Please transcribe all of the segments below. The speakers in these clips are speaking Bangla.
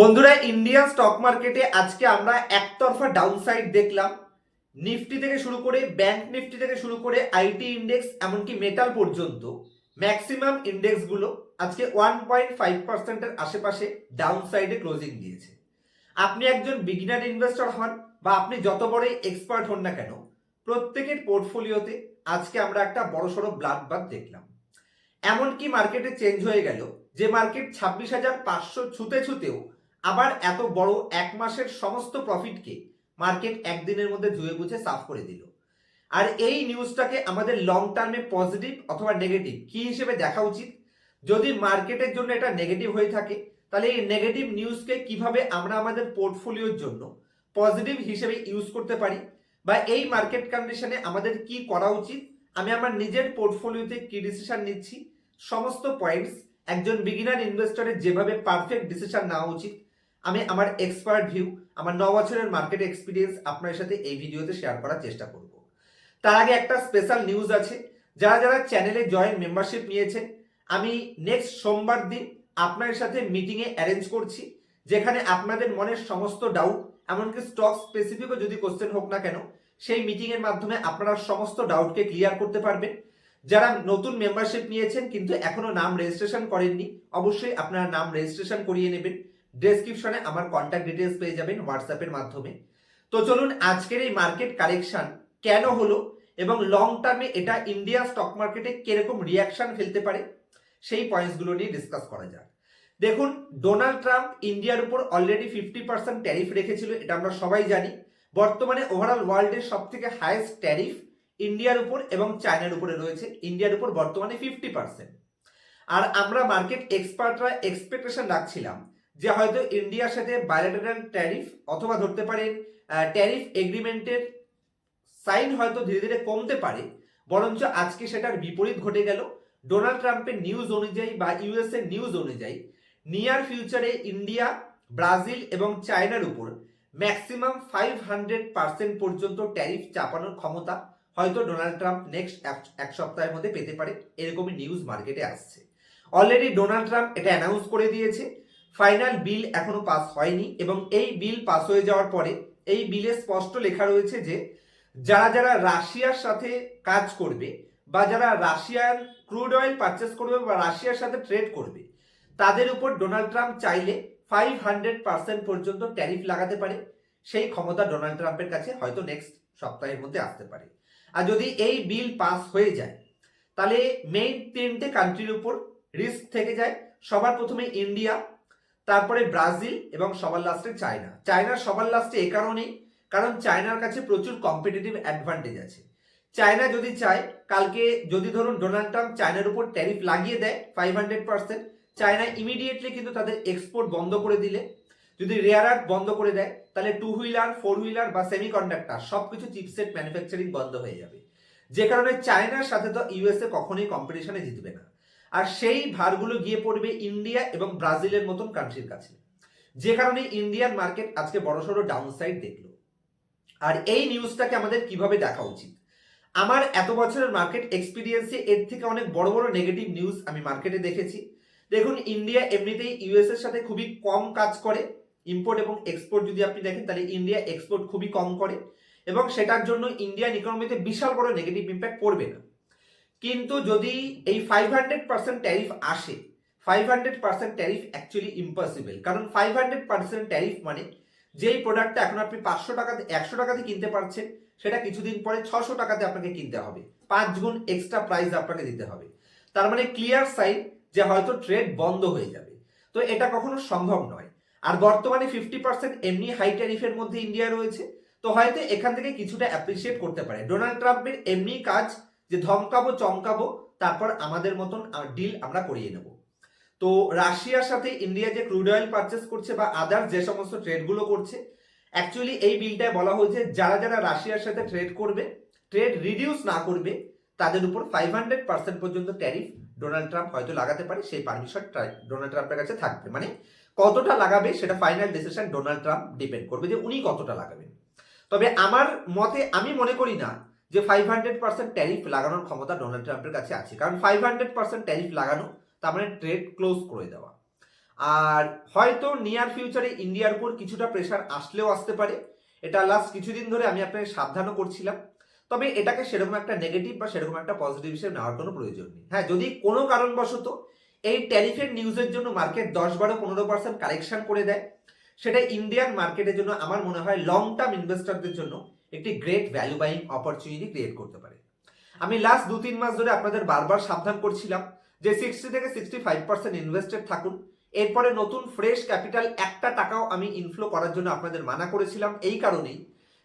বন্ধুরা ইন্ডিয়ান স্টক মার্কেটে আজকে আমরা একতরফা ডাউনসাইড দেখলাম। নিফটি থেকে শুরু করে ব্যাংক নিফটি থেকে শুরু করে আইটি ইন্ডেক্স এমনকি মেটাল পর্যন্ত ম্যাক্সিমাম ইন্ডেক্সগুলো আজকে ওয়ান পয়েন্ট ফাইভ পার্সেন্টের আশেপাশে ডাউনসাইডে ক্লোজিং দিয়েছে। আপনি একজন বিগিনার ইনভেস্টর হন বা আপনি যত বড়ই এক্সপার্ট হন না কেন, প্রত্যেকের পোর্টফোলিওতে আজকে আমরা একটা বড়সড় ব্লাড বাদ দেখলাম। এমনকি মার্কেটে চেঞ্জ হয়ে গেল যে মার্কেট ছাব্বিশ হাজার পাঁচশো ছুতে ছুতেও আবার এত বড় এক মাসের সমস্ত প্রফিটকে মার্কেট একদিনের মধ্যে ধুয়ে বুঝে সাফ করে দিল। আর এই নিউজটাকে আমাদের লং টার্মে পজিটিভ অথবা নেগেটিভ কি হিসেবে দেখা উচিত? যদি মার্কেটের জন্য এটা নেগেটিভ হয়ে থাকে, তাহলে এই নেগেটিভ নিউজকে কীভাবে আমরা আমাদের পোর্টফোলিওর জন্য পজিটিভ হিসেবে ইউজ করতে পারি? বা এই মার্কেট কন্ডিশনে আমাদের কি করা উচিত? আমি আমার নিজের পোর্টফোলিওতে কি ডিসিশন নিচ্ছি? সমস্ত পয়েন্টস একজন বিগিনার ইনভেস্টরের যেভাবে পারফেক্ট ডিসিশন নেওয়া উচিত আমি আমার এক্সপার্ট ভিউ আমার ন বছরের মার্কেট এক্সপিরিয়েন্স আপনার সাথে এই ভিডিওতে শেয়ার করার চেষ্টা করব। তার আগে একটা স্পেশাল নিউজ আছে, যারা যারা চ্যানেলে জয়েন মেম্বারশিপ নিয়েছেন, আমি নেক্সট সোমবার দিন আপনার সাথে মিটিংয়ে অ্যারেঞ্জ করছি, যেখানে আপনাদের মনের সমস্ত ডাউট এমনকি স্টক স্পেসিফিকও যদি কোশ্চেন হোক না কেন, সেই মিটিংয়ের মাধ্যমে আপনারা সমস্ত ডাউটকে ক্লিয়ার করতে পারবেন। যারা নতুন মেম্বারশিপ নিয়েছেন, কিন্তু এখনও নাম রেজিস্ট্রেশন করেননি, অবশ্যই আপনারা নাম রেজিস্ট্রেশন করিয়ে নেবেন। ডেসক্রিপশনে আমার কন্ট্যাক্ট ডিটেলস পেয়ে যাবেন হোয়াটসঅ্যাপের মাধ্যমে। তো চলুন আজকের এই মার্কেট কারেকশন কেন হলো এবং লং টার্মে এটা ইন্ডিয়া স্টক মার্কেটে কীরকম রিয়াকশন ফেলতে পারে, সেই পয়েন্টসগুলো নিয়ে ডিসকাস করা যাক। দেখুন ডোনাল্ড ট্রাম্প ইন্ডিয়ার উপর অলরেডি ফিফটি পার্সেন্ট ট্যারিফ রেখেছিল, এটা আমরা সবাই জানি। বর্তমানে ওভারঅল ওয়ার্ল্ডের সব থেকে হাইয়েস্ট ট্যারিফ ইন্ডিয়ার উপর এবং চায়নার উপরে রয়েছে ইন্ডিয়ার উপর বর্তমানে ফিফটি পার্সেন্ট আর আমরা মার্কেট এক্সপার্টরা এক্সপেকটেশন রাখছিলাম যে হয়তো ইন্ডিয়ার সাথে বায়োলেটারাল ট্যারিফ অথবা ধরতে পারেন ট্যারিফ এগ্রিমেন্টের সাইন হয়তো ধীরে ধীরে কমতে পারে, বরঞ্চ আজকে সেটার বিপরীত ঘটে গেল। ডোনাল্ড ট্রাম্পের নিউজ অনুযায়ী বা ইউএস এর নিউজ অনুযায়ী নিয়ার ফিউচারে ইন্ডিয়া, ব্রাজিল এবং চায়নার উপর ম্যাক্সিমাম ফাইভ হান্ড্রেড পার্সেন্ট পর্যন্ত ট্যারিফ চাপানোর ক্ষমতা হয়তো ডোনাল্ড ট্রাম্প নেক্সট এক সপ্তাহের মধ্যে পেতে পারে, এরকমই নিউজ মার্কেটে আসছে। অলরেডি ডোনাল্ড ট্রাম্প এটা অ্যানাউন্স করে দিয়েছে। ফাইনাল বিল এখনও পাস হয়নি এবং এই বিল পাস হয়ে যাওয়ার পরে এই বিলে স্পষ্ট লেখা রয়েছে যে, যারা যারা রাশিয়ার সাথে কাজ করবে বা যারা রাশিয়ান ক্রুড অয়েল পারচেস করবে বা রাশিয়ার সাথে ট্রেড করবে, তাদের উপর ডোনাল্ড ট্রাম্প চাইলে ফাইভ হান্ড্রেড পার্সেন্ট পর্যন্ত ট্যারিফ লাগাতে পারে। সেই ক্ষমতা ডোনাল্ড ট্রাম্পের কাছে হয়তো নেক্সট সপ্তাহের মধ্যে আসতে পারে। আর যদি এই বিল পাস হয়ে যায়, তাহলে মেইন তিনটে কান্ট্রির উপর রিস্ক থেকে যায়। সবার প্রথমে ইন্ডিয়া তারপরে ব্রাজিল এবং সবার লাস্টে চায়না। চায়নার সবার লাস্টে এ কারণেই কারণ চায়নার কাছে প্রচুর কম্পিটিটিভ অ্যাডভান্টেজ আছে। চায়না যদি চায়, কালকে যদি ধরুন ডোনাল্ড ট্রাম্প চায়নার উপর ট্যারিফ লাগিয়ে দেয় five hundred percent China immediately কিন্তু তাদের এক্সপোর্ট বন্ধ করে দিলে। যদি রেয়ার আর্থ বন্ধ করে দেয়, তাহলে টু হুইলার ফোর হুইলার বা সেমি কন্ডাক্টার সব কিছু চিপসেট ম্যানুফ্যাকচারিং বন্ধ হয়ে যাবে। যে কারণে চায়নার সাথে তো ইউএসএ কখনোই কম্পিটিশনে জিতবে না। আর সেই ভারগুলো গিয়ে পড়বে ইন্ডিয়া এবং ব্রাজিলের মতন কান্ট্রির কাছে। যে কারণে ইন্ডিয়ান মার্কেট আজকে বড়সড় ডাউন সাইড দেখল। আর এই নিউজটাকে আমাদের কীভাবে দেখা উচিত? আমার এত বছরের মার্কেট এক্সপিরিয়েন্সে এর থেকে অনেক বড় বড় নেগেটিভ নিউজ আমি মার্কেটে দেখেছি। দেখুন, ইন্ডিয়া এমনিতেই ইউএস এর সাথে খুবই কম কাজ করে। ইম্পোর্ট এবং এক্সপোর্ট যদি আপনি দেখেন, তাহলে ইন্ডিয়া এক্সপোর্ট খুবই কম করে। এবং সেটার জন্য ইন্ডিয়ান ইকোনমিতে বিশাল বড় নেগেটিভ ইম্প্যাক্ট পড়বে না। কিন্তু যদি এই ফাইভ হান্ড্রেড পার্সেন্ট ট্যারিফ আসে five hundred percent tariff actually impossible কারণ ফাইভ হান্ড্রেড পার্সেন্ট ট্যারিফ মানে যেই প্রোডাক্টটা এখন আপনি পাঁচশো টাকাতে, একশো টাকাতে কিনতে পারছেন, সেটা কিছুদিন পরে ছশো টাকাতে আপনাকে কিনতে হবে। পাঁচ গুণ এক্সট্রা প্রাইস আপনাকে দিতে হবে। তার মানে ক্লিয়ার সাইন যে হয়তো ট্রেড বন্ধ হয়ে যাবে। তো এটা কখনো সম্ভব নয়। আর বর্তমানে ফিফটি পার্সেন্ট এমনি হাই ট্যারিফের মধ্যে ইন্ডিয়া রয়েছে। তো হয়তো এখান থেকে কিছুটা অ্যাপ্রিসিয়েট করতে পারে। ডোনাল্ড ট্রাম্পের এমনি কাজ যে ধমকাবো, চমকাবো, তারপর আমাদের মতন ডিল আমরা করিয়ে নেব। তো রাশিয়ার সাথে ইন্ডিয়া যে ক্রুড অয়েল পারচেস করছে বা আদার যে সমস্ত ট্রেডগুলো করছে অ্যাকচুয়ালি এই বিলটায় বলা হয়েছে, যারা যারা রাশিয়ার সাথে ট্রেড করবে ট্রেড রিডিউস না করবে, তাদের উপর ফাইভ হান্ড্রেড পার্সেন্ট পর্যন্ত ট্যারিফ ডোনাল্ড ট্রাম্প হয়তো লাগাতে পারে, সেই পারমিশন ডোনাল্ড ট্রাম্পের কাছে থাকবে। মানে কতটা লাগাবে, সেটা final decision Donald Trump depend করবে যে উনি কতটা লাগাবেন। তবে আমার মতে, আমি মনে করি না যে ফাইভ হান্ড্রেড পার্সেন্ট ট্যারিফ লাগানোর ক্ষমতা ডোনাল্ড ট্রাম্পের কাছে আছে। কারণ ফাইভ হান্ড্রেড পার্সেন্ট ট্যারিফ লাগানো, তার মানে ট্রেড ক্লোজ করে দেওয়া। আর হয়তো নিয়ার ফিউচারে ইন্ডিয়ার উপর কিছুটা প্রেশার আসলেও আসতে পারে। এটা লাস্ট কিছুদিন ধরে আমি আপনাকে সাবধানও করছিলাম। তবে এটাকে সেরকম একটা নেগেটিভ বা সেরকম একটা পজিটিভ হিসেবে নেওয়ার কোনো প্রয়োজন নেই। হ্যাঁ যদি কোনো কারণবশত এই ট্যারিফের নিউজের জন্য মার্কেট দশ বারো পনেরো পার্সেন্ট কারেকশন করে দেয়, সেটা ইন্ডিয়ান মার্কেটের জন্য আমার মনে হয় লং টার্ম ইনভেস্টরদের জন্য একটি great value buying opportunity create করতে পারে। আমি লাস্ট দু তিন মাস ধরে আপনাদের বারবার সাবধান করছিলাম যে সিক্সটি থেকে সিক্সটি ফাইভ পার্সেন্ট ইনভেস্টেড থাকুন। এরপরে নতুন ফ্রেশ ক্যাপিটাল একটা টাকাও আমি ইনফ্লো করার জন্য আপনাদের মানা করেছিলাম এই কারণেই।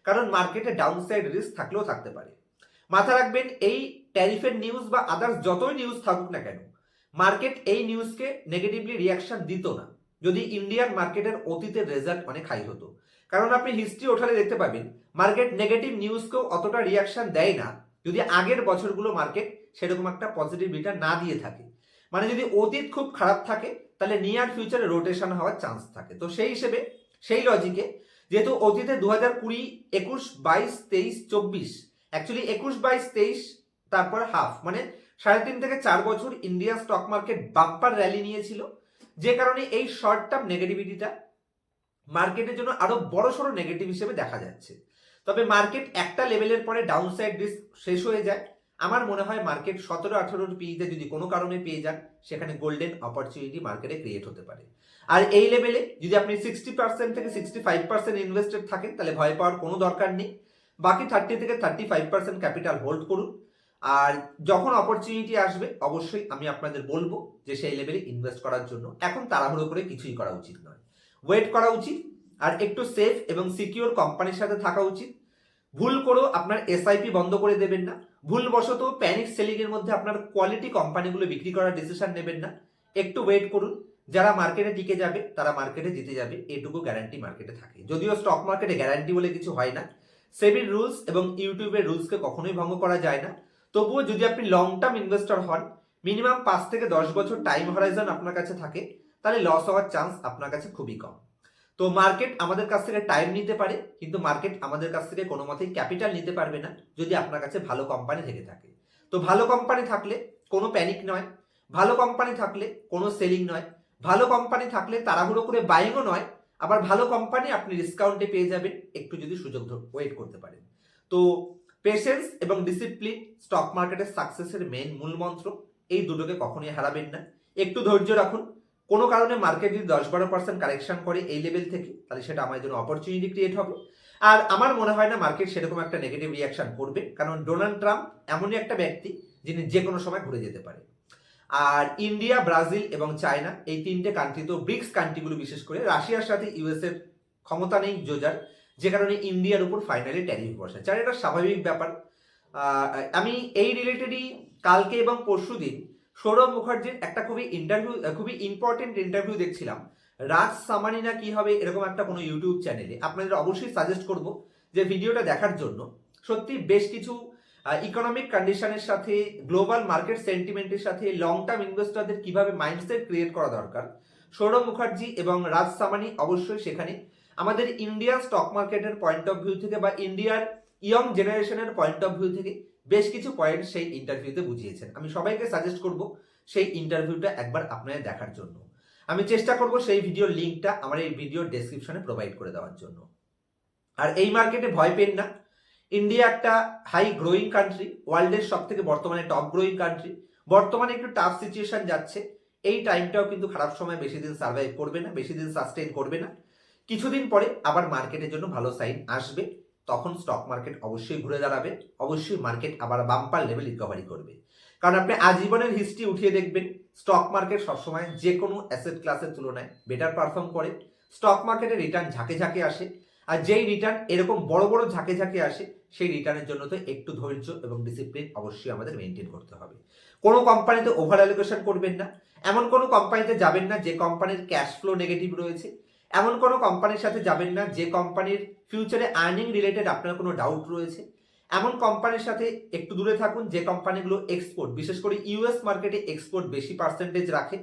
কারণ মার্কেটে ডাউন সাইড রিস্ক থাকলেও থাকতে পারে। মাথা রাখবেন, এই ট্যারিফের নিউজ বা আদার্স যতই নিউজ থাকুক না কেন মার্কেট এই নিউজকে নেগেটিভলি রিয়াকশন দিত না। যদি ইন্ডিয়ান মার্কেটের অতীতের রেজাল্ট অনেক হাই হতো। কারণ আপনি হিস্ট্রি ওঠালে দেখতে পাবেন মার্কেট নেগেটিভ নিউজকেও অতটা রিয়াকশন দেয় না, যদি আগের বছরগুলো মার্কেট সেরকম একটা পজিটিভ রিটার্ন না দিয়ে থাকে। মানে যদি অতীত খুব খারাপ থাকে, তাহলে নিয়ার ফিউচারে রোটেশন হওয়ার চান্স থাকে। তো সেই হিসেবে, সেই লজিকে যেহেতু অতীতে দু হাজার কুড়ি, একুশ, বাইশ, তেইশ, চব্বিশ অ্যাকচুয়ালি একুশ, বাইশ, তেইশ, তারপর হাফ মানে সাড়ে তিন থেকে চার বছর India stock market bumper rally নিয়েছিল, যে কারণে এই শর্ট টার্ম নেগেটিভিটিটা মার্কেটের জন্য আরও বড় সড়ো নেগেটিভ হিসেবে দেখা যাচ্ছে। তবে মার্কেট একটা লেভেলের পরে ডাউন সাইড রিস্ক শেষ হয়ে যায়। আমার মনে হয় মার্কেট সতেরো আঠারোর পিতে যদি কোনো কারণে পেয়ে যান, সেখানে গোল্ডেন অপরচুনিটি মার্কেটে ক্রিয়েট হতে পারে। আর এই লেভেলে যদি আপনি সিক্সটি পার্সেন্ট থেকে সিক্সটি ফাইভ পার্সেন্ট ইনভেস্টেড থাকেন, তাহলে ভয় পাওয়ার কোনো দরকার নেই। বাকি থার্টি থেকে thirty five percent capital hold করুন। আর যখন অপরচুনিটি আসবে, অবশ্যই আমি আপনাদের বলব যে সেই লেভেলে ইনভেস্ট করার জন্য। এখন তাড়াহুড়ো করে কিছুই করা উচিত নয়। ওয়েট করা উচিত আর একটু সেফ এবং সিকিউর কোম্পানির সাথে থাকা উচিত। ভুল করেও আপনার এসআইপি বন্ধ করে দেবেন না। ভুলবশত প্যানিক সেলিং এর মধ্যে আপনার কোয়ালিটি কোম্পানিগুলো বিক্রি করার ডিসিশন নেবেন না। একটু ওয়েট করুন। যারা মার্কেটে টিকে যাবে, তারা মার্কেটে জিতে যাবে। এটুকু গ্যারান্টি মার্কেটে থাকে। যদিও স্টক মার্কেটে গ্যারান্টি বলে কিছু হয় না। সেবির রুলস এবং ইউটিউবের রুলসকে কখনোই ভঙ্গ করা যায় না। তবুও যদি আপনি লং টার্ম ইনভেস্টর হন মিনিমাম পাঁচ থেকে দশ বছর টাইম হরাইজন আপনার কাছে থাকে তাহলে লস হওয়ার চান্স আপনার কাছে খুবই কম। তো মার্কেট আমাদের কাছ থেকে টাইম নিতে পারে, কিন্তু মার্কেট আমাদের কাছ থেকে কোনো মতেই ক্যাপিটাল নিতে পারবে না, যদি আপনার কাছে ভালো কোম্পানি থেকে থাকে। তো ভালো কোম্পানি থাকলে কোনো প্যানিক নয়, ভালো কোম্পানি থাকলে কোনো সেলিং নয়, ভালো কোম্পানি থাকলে তাড়াহুড়ো করে বাইংও নয়, আবার ভালো কোম্পানি আপনি ডিসকাউন্টে পেয়ে যাবেন, একটু যদি সুযোগ ওয়েট করতে পারেন। তো পেশেন্স এবং ডিসিপ্লিন স্টক মার্কেটের সাকসেসের মেন মূল মন্ত্র, এই দুটোকে কখনোই হারাবেন না। একটু ধৈর্য রাখুন কোনো কারণে মার্কেট যদি দশ বারো পার্সেন্ট কারেকশন করে এই লেভেল থেকে, তাহলে সেটা আমার জন্য অপরচুনিটি ক্রিয়েট হবে। আর আমার মনে হয় না মার্কেট সেরকম একটা নেগেটিভ রিয়াকশন করবে, কারণ ডোনাল্ড ট্রাম্প এমনই একটা ব্যক্তি যিনি যে কোনো সময় ঘুরে যেতে পারে। আর ইন্ডিয়া ব্রাজিল এবং চায়না এই তিনটে কান্ট্রি তো ব্রিক্স কান্ট্রিগুলো বিশেষ করে, রাশিয়ার সাথে ইউএস এর ক্ষমতা নেই জোজার যে কারণে ইন্ডিয়ার উপর ফাইনালি ট্যারিফ বসে। চার এটা স্বাভাবিক ব্যাপার। আমি এই রিলেটেডই কালকে এবং পরশু দিন সৌরভ মুখার্জির একটা খুবই ইন্টারভিউ খুবই ইম্পর্টেন্ট ইন্টারভিউ দেখছিলাম। রাজ সামানি না কি হবে এরকম একটা কোনো ইউটিউব চ্যানেলে আপনাদের অবশ্যই সাজেস্ট করব যে ভিডিওটা দেখার জন্য। সত্যি বেশ কিছু ইকোনমিক কন্ডিশনের সাথে গ্লোবাল মার্কেট সেন্টিমেন্টের সাথে লং টার্ম ইনভেস্টরদের কীভাবে মাইন্ডসেট ক্রিয়েট করা দরকার। সৌরভ মুখার্জি এবং রাজ সামানি অবশ্যই সেখানে। আমাদের ইন্ডিয়ান স্টক মার্কেটের পয়েন্ট অফ ভিউ থেকে বা ইন্ডিয়ার ইয়ং জেনারেশনের পয়েন্ট অফ ভিউ থেকে বেশ কিছু পয়েন্ট সেই ইন্টারভিউতে বুঝিয়েছেন। আমি সবাইকে সাজেস্ট করব সেই ইন্টারভিউটা একবার আপনাদের দেখার জন্য। আমি চেষ্টা করব সেই ভিডিওর লিঙ্কটা আমার এই ভিডিওর ডেসক্রিপশনে প্রোভাইড করে দেওয়ার জন্য। আর এই মার্কেটে ভয় পেন না। ইন্ডিয়া একটা হাই গ্রোয়িং কান্ট্রি ওয়ার্ল্ডের সব থেকে বর্তমানে টপ গ্রোয়িং কান্ট্রি বর্তমানে একটু টাফ সিচুয়েশন যাচ্ছে। এই টাইমটাও কিন্তু খারাপ সময় বেশি দিন সার্ভাইভ করবে না, বেশি দিন সাস্টেইন করবে না। কিছুদিন পরে আবার মার্কেটের জন্য ভালো সাইন আসবে। তখন স্টক মার্কেট অবশ্যই ঘুরে দাঁড়াবে, অবশ্যই মার্কেট আবার বাম্পার লেভেল রিকভারি করবে। কারণ আপনি আজীবনের হিস্ট্রি উঠিয়ে দেখবেন স্টক মার্কেট সবসময় যে কোনো অ্যাসেট ক্লাসের তুলনায় বেটার পারফর্ম করে। স্টক মার্কেটে রিটার্ন ঝাঁকে ঝাঁকে আসে আর যেই রিটার্ন এরকম বড় বড় ঝাঁকে ঝাঁকে আসে, সেই রিটার্নের জন্য তো একটু ধৈর্য এবং ডিসিপ্লিন অবশ্যই আমাদের মেনটেন করতে হবে। কোনো কোম্পানিতে ওভার অ্যালোকেশন করবেন না। এমন কোনো কোম্পানিতে যাবেন না যে কোম্পানির ক্যাশ ফ্লো নেগেটিভ রয়েছে। এমন কোনো কোম্পানির সাথে যাবেন না, যে কোম্পানির ফিউচারে আর্নিং রিলেটেড আপনার কোনো ডাউট রয়েছে। এমন কোম্পানির সাথে একটু দূরে থাকুন, যে কোম্পানিগুলো এক্সপোর্ট বিশেষ করে ইউএস মার্কেটে এক্সপোর্ট বেশি পার্সেন্টেজ রাখে।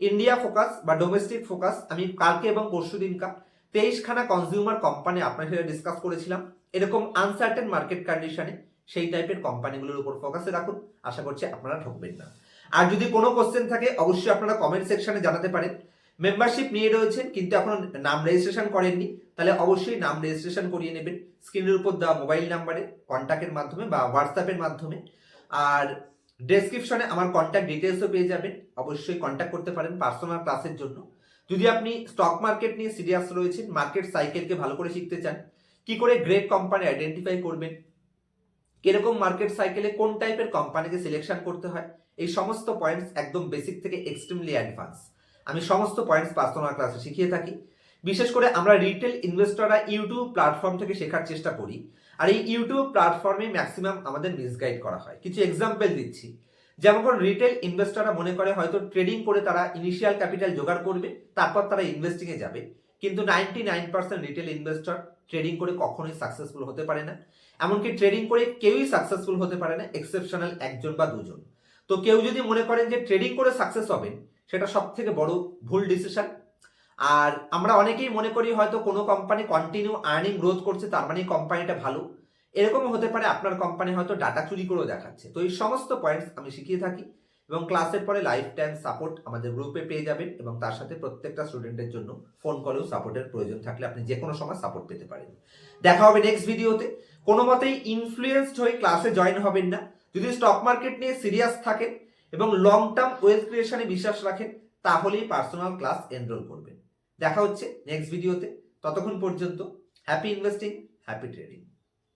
ইন্ডিয়া ফোকাস বা ডোমেস্টিক ফোকাস আমি কালকে এবং পরশু দিনকা তেইশখানা কনজিউমার কোম্পানি আপনার সাথে ডিসকাস করেছিলাম। এরকম আনসার্টেন মার্কেট কন্ডিশনে সেই টাইপের কোম্পানিগুলোর উপর ফোকাসে রাখুন। আশা করছি আপনারা ঠকবেন না। আর যদি কোনো কোশ্চেন থাকে, অবশ্যই আপনারা কমেন্ট সেকশনে জানাতে পারেন। মেম্বারশিপ নিয়ে রয়েছেন, কিন্তু এখনও নাম রেজিস্ট্রেশন করেননি। তাহলে অবশ্যই নাম রেজিস্ট্রেশন করিয়ে নেবেন। স্ক্রিনের উপর দেওয়া মোবাইল নাম্বারে কন্ট্যাক্টের মাধ্যমে বা হোয়াটসঅ্যাপের মাধ্যমে। আর ডেসক্রিপশনে আমার কন্ট্যাক্ট ডিটেলসও পেয়ে যাবেন। অবশ্যই কন্ট্যাক্ট করতে পারেন পার্সোনাল ক্লাসের জন্য। যদি আপনি স্টক মার্কেট নিয়ে সিরিয়াস রয়েছেন মার্কেট সাইকেলকে ভালো করে শিখতে চান, কি করে গ্রেট কোম্পানি আইডেন্টিফাই করবেন, কীরকম মার্কেট সাইকেলে কোন টাইপের কোম্পানিকে সিলেকশন করতে হয়, এই সমস্ত পয়েন্টস একদম বেসিক থেকে এক্সট্রিমলি অ্যাডভান্স আমি সমস্ত পয়েন্টস পার্সোনাল ক্লাসে শিখিয়ে থাকি। বিশেষ করে আমরা রিটেল ইনভেস্টররা ইউটিউব প্ল্যাটফর্ম থেকে শেখার চেষ্টা করি। আর এই ইউটিউব প্ল্যাটফর্মে ম্যাক্সিমাম আমাদের মিসগাইড করা হয়। কিছু এক্সাম্পল দিচ্ছি। যেমন করে রিটেল ইনভেস্টররা মনে করে হয়তো ট্রেডিং করে তারা ইনিশিয়াল ক্যাপিটাল জোগাড় করবে, তারপর তারা ইনভেস্টিং এ যাবে। কিন্তু ninety nine percent retail investor trading করে কখনোই সাকসেসফুল হতে পারে না। এমনকি ট্রেডিং করে কেউই সাকসেসফুল হতে পারে না এক্সেপশনাল একজন বা দুজন। তো কেউ যদি মনে করেন যে ট্রেডিং করে সাকসেস হবেন সেটা সব থেকে বড় ভুল ডিসিশন আর আমরা অনেকেই মনে করি হয়তো কোনো কোম্পানি কন্টিনিউ আর্নিং গ্রোথ করছে, তার মানে কোম্পানিটা ভালো। এরকম হতে পারে আপনার কোম্পানি হয়তো ডাটা চুরি করেও দেখাচ্ছে। তো এই সমস্ত পয়েন্টস আমি শিখিয়ে থাকি এবং ক্লাসের পরে লাইফ টাইম সাপোর্ট আমাদের গ্রুপে পেয়ে যাবেন এবং তার সাথে প্রত্যেকটা স্টুডেন্টের জন্য ফোন কলেও সাপোর্টের প্রয়োজন থাকলে আপনি যে কোনো সময় সাপোর্ট পেতে পারেন। দেখা হবে নেক্সট ভিডিওতে কোনো মতেই ইনফ্লুয়েসড হয়ে ক্লাসে জয়েন হবেন না। যদি স্টক মার্কেট নিয়ে সিরিয়াস থাকেন এবং লং টার্ম ওয়েলথ ক্রিয়েশনে বিশ্বাস রাখেন, তাহলেই পার্সোনাল ক্লাস এনরোল করবেন। দেখা হচ্ছে নেক্সট ভিডিওতে ততক্ষণ পর্যন্ত হ্যাপি ইনভেস্টিং হ্যাপি ট্রেডিং